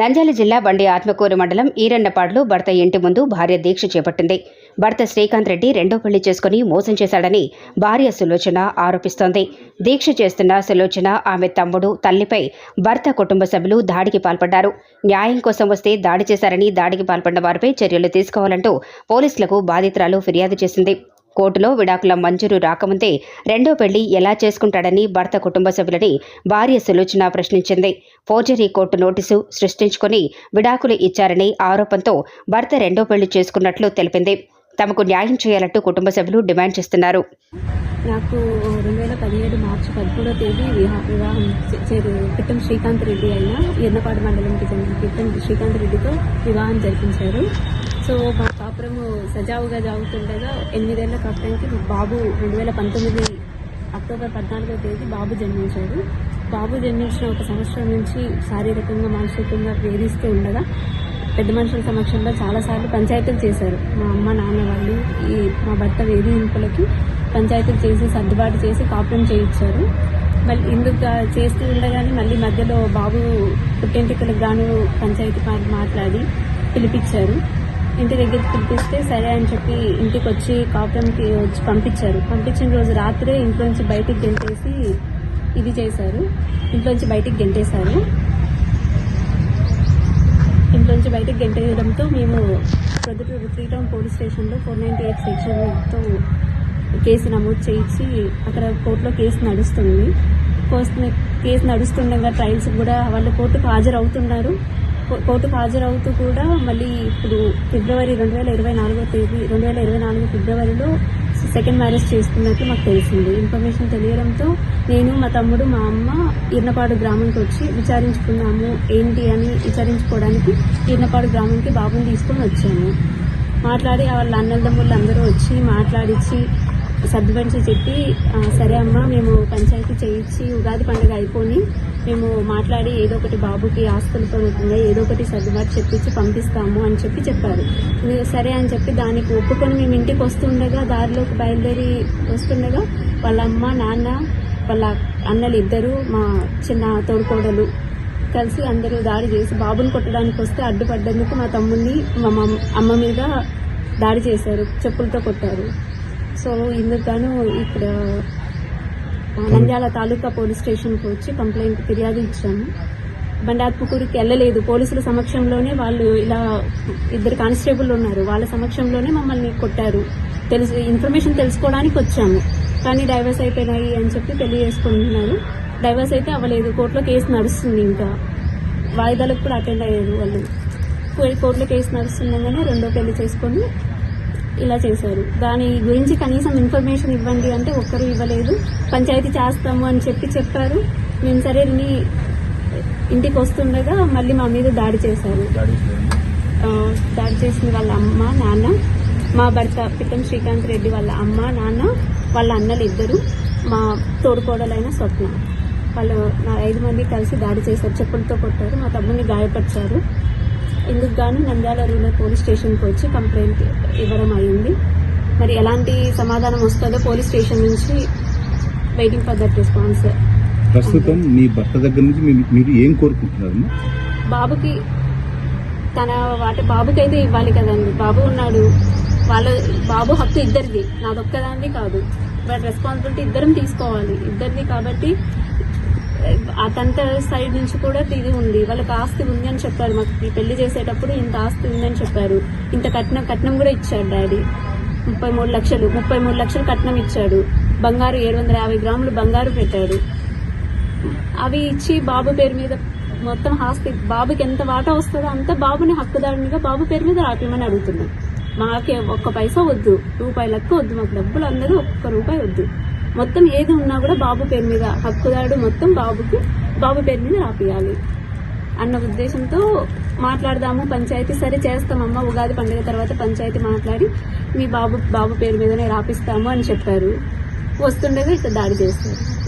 నంద్యాల జిల్లా బండి ఆత్మకూరు మండలం ఈరన్నపాడులో భర్త ఇంటి ముందు భార్య దీక్ష చేపట్టింది. భర్త శ్రీకాంత్ రెడ్డి రెండో పెళ్ళి చేసుకుని మోసం చేశాడని భార్య సులోచన ఆరోపిస్తోంది. దీక్ష చేస్తున్న సులోచన ఆమె తమ్ముడు తల్లిపై భర్త కుటుంబ సభ్యులు దాడికి పాల్పడ్డారు. న్యాయం కోసం వస్తే దాడి చేశారని దాడికి పాల్పడిన వారిపై చర్యలు తీసుకోవాలంటూ పోలీసులకు బాధితురాలు ఫిర్యాదు చేసింది. కోర్టులో విడాకుల మంజూరు రాకముందే రెండో పెళ్ళి ఎలా చేసుకుంటాడని భర్త కుటుంబ సభ్యులని భార్య సులోచన ప్రశ్నించింది. ఫోర్జరీ కోర్టు నోటీసు సృష్టించుకుని విడాకులు ఇచ్చారని ఆరోపంతో భర్త రెండో పెళ్ళి చేసుకున్నట్లు తెలిపింది. తమకు న్యాయం చేయాలంటూ కుటుంబ సభ్యులు డిమాండ్ చేస్తున్నారు. నాకు రెండు వేల పదిహేడు మార్చి పదమూడో తేదీ వివాహం చే- పిట్టం శ్రీకాంత్ రెడ్డి అయిన ఎన్నపాడు మండలంకి చెందిన పిట్టం శ్రీకాంత్ రెడ్డితో వివాహం జరిపించారు. సో మా కాపురము సజావుగా జాగుతుండగా ఎనిమిదేళ్ళ కాపురానికి బాబు రెండు వేల పంతొమ్మిది అక్టోబర్ పద్నాలుగో తేదీ బాబు జన్మించాడు. బాబు జన్మించిన ఒక సంవత్సరం నుంచి శారీరకంగా మానసికంగా వేధిస్తూ ఉండగా పెద్ద మనుషుల సమక్షంలో చాలాసార్లు పంచాయతీలు చేశారు. మా అమ్మ నాన్న వాళ్ళు ఈ మా భర్త వేధింపులకి పంచాయతీలు చేసి సర్దుబాటు చేసి కాపురం చేయించారు. మళ్ళీ ఇందుకు చేస్తూ ఉండగానే మళ్ళీ మధ్యలో బాబు పుట్టింటికలకు గాను పంచాయతీ మాట్లాడి పిలిపించారు. ఇంటి దగ్గరికి పిలిపిస్తే సరే అని చెప్పి ఇంటికి వచ్చి కాపురంకి వచ్చి పంపించారు. పంపించిన రోజు రాత్రే ఇంట్లోంచి బయటికి గెంటేసి ఇది చేశారు. ఇంట్లోంచి బయటికి గెంటేశారు. ఇంట్లోంచి బయటకు గెంటేయడంతో మేము ప్రొద్దుటూరు ఫ్రీటౌన్ పోలీస్ స్టేషన్లో ఫోర్ నైంటీ ఎయిట్ సెక్షన్తో కేసు నమోదు చేయించి అక్కడ కోర్టులో కేసు నడుస్తుంది. కోర్సు కేసు నడుస్తుండగా ట్రయల్స్ కూడా వాళ్ళు కోర్టుకు హాజరవుతున్నారు. అవుతున్నారు కోర్టుకు హాజరవుతూ కూడా మళ్ళీ ఇప్పుడు ఫిబ్రవరి రెండు వేల ఇరవై నాలుగో తేదీ రెండు వేల ఇరవై నాలుగు ఫిబ్రవరిలో సెకండ్ మ్యారేజ్ చేసుకున్నట్టు మాకు తెలిసింది. ఇన్ఫర్మేషన్ తెలియడంతో నేను మా తమ్ముడు మా అమ్మ ఇర్నపాడు గ్రామంకి వచ్చి విచారించుకున్నాము. ఏంటి అని విచారించుకోవడానికి ఇర్నపాడు గ్రామంకి బాబుని తీసుకొని వచ్చాము. మాట్లాడి వాళ్ళ అన్నదమ్ముళ్ళు అందరూ వచ్చి మాట్లాడించి సర్దుపరిచి చెప్పి సరే అమ్మా మేము పంచాయతీ చేయించి ఉగాది పండుగ అయిపోయి మేము మాట్లాడి ఏదో ఒకటి బాబుకి ఆస్తులతో ఉంటుంది ఏదో ఒకటి సర్దుబాటు చెప్పించి పంపిస్తాము అని చెప్పి చెప్పారు. సరే అని చెప్పి దానికి ఒప్పుకొని మేము ఇంటికి వస్తుండగా దారిలోకి బయలుదేరి వస్తుండగా వాళ్ళ అమ్మ నాన్న వాళ్ళ అన్నలు ఇద్దరు మా చిన్న తోడుకోడలు కలిసి అందరూ దాడి చేసి బాబుని కొట్టడానికి వస్తే అడ్డుపడ్డందుకు మా తమ్ముడిని మా అమ్మ మీద దాడి చేశారు చెప్పులతో కొట్టారు. సో ఇందుకు గాను ఇక్కడ నంద్యాల తాలూకా పోలీస్ స్టేషన్కి వచ్చి కంప్లైంట్ ఫిర్యాదు ఇచ్చాము. బండాత్పుకూరికి వెళ్ళలేదు. పోలీసుల సమక్షంలోనే వాళ్ళు ఇలా ఇద్దరు కానిస్టేబుల్ ఉన్నారు. వాళ్ళ సమక్షంలోనే మమ్మల్ని కొట్టారు. తెలుసు ఇన్ఫర్మేషన్ తెలుసుకోవడానికి వచ్చాము. కానీ డైవర్స్ అయిపోయినాయి అని చెప్పి పెళ్ళి చేసుకుంటున్నారు డైవర్స్ అయితే అవ్వలేదు. కోర్టులో కేసు నడుస్తుంది ఇంకా. వాయిదాలకు కూడా అటెండ్ అయ్యారు వాళ్ళు. కోర్టులో కేసు నడుస్తుండగానే రెండో పెళ్ళి చేసుకొని ఇలా చేశారు. దాని గురించి కనీసం ఇన్ఫర్మేషన్ ఇవ్వండి అంటే ఒక్కరు ఇవ్వలేదు. పంచాయతీ చేస్తాము అని చెప్పి చెప్పారు. మేము సరే విని ఇంటికి వస్తుండగా మళ్ళీ మా మీద దాడి చేశారు. దాడి చేసిన వాళ్ళ అమ్మ నాన్న మా భర్త పిట్టం శ్రీకాంత్ రెడ్డి వాళ్ళ అమ్మ నాన్న వాళ్ళ అన్నలు ఇద్దరు మా తోడుకోడలైన స్వప్న. వాళ్ళు నా ఐదు మంది కలిసి దాడి చేశారు. చెప్పులతో కొట్టారు. మా తమ్ముడిని గాయపరిచారు. ఇందుకు గాను నంద్యాల రూరల్ పోలీస్ స్టేషన్కి వచ్చి కంప్లైంట్ ఇవ్వడం అయింది మరి ఎలాంటి సమాధానం వస్తుందో పోలీస్ స్టేషన్ నుంచి వెయిటింగ్ ఫర్ దట్ రెస్పాన్స్ ప్రస్తుతం మీ భర్త దగ్గర నుంచి మీరు ఏం కోరుకుంటున్నారు బాబుకి తన వాటి బాబుకైతే ఇవ్వాలి కదండి. బాబు ఉన్నాడు. వాళ్ళ బాబు హక్కు ఇద్దరిది. నాదొక్కదాన్ని కాదు. బట్ రెస్పాన్సిబిలిటీ ఇద్దరం తీసుకోవాలి. ఇద్దరిది కాబట్టి ఆ సైడ్ నుంచి కూడా ఇది ఉంది. వాళ్ళకి ఆస్తి ఉంది అని చెప్పారు మాకు. ఈ పెళ్ళి చేసేటప్పుడు ఇంత ఆస్తి ఉందని చెప్పారు. ఇంత కట్నం కట్నం కూడా ఇచ్చాడు డాడీ. ముప్పై మూడు లక్షలు ముప్పై మూడు లక్షలు కట్నం ఇచ్చాడు. బంగారు ఏడు వందల యాభై గ్రాములు బంగారు పెట్టాడు. అవి ఇచ్చి బాబు పేరు మీద మొత్తం ఆస్తి బాబుకి ఎంత వాటా వస్తుందో అంత బాబుని హక్కుదారునిగా బాబు పేరు మీద రాపిమని అడుగుతున్నాం. మాకే ఒక్క పైసా వద్దు. రూపాయి లెక్క వద్దు. మాకు డబ్బులు అందరూ ఒక్క రూపాయి వద్దు. మొత్తం ఏది ఉన్నా కూడా బాబు పేరు మీద హక్కుదారుడు మొత్తం బాబుకి బాబు పేరు మీద రాపియాలి. అన్న ఉద్దేశంతో మాట్లాడదాము పంచాయతీ సరే చేస్తామమ్మ ఉగాది పండుగ తర్వాత పంచాయతీ మాట్లాడి మీ బాబు బాబు పేరు మీదనే రాపిస్తాము అని చెప్పారు. వస్తుండగా ఇట్లా దాడి చేస్తారు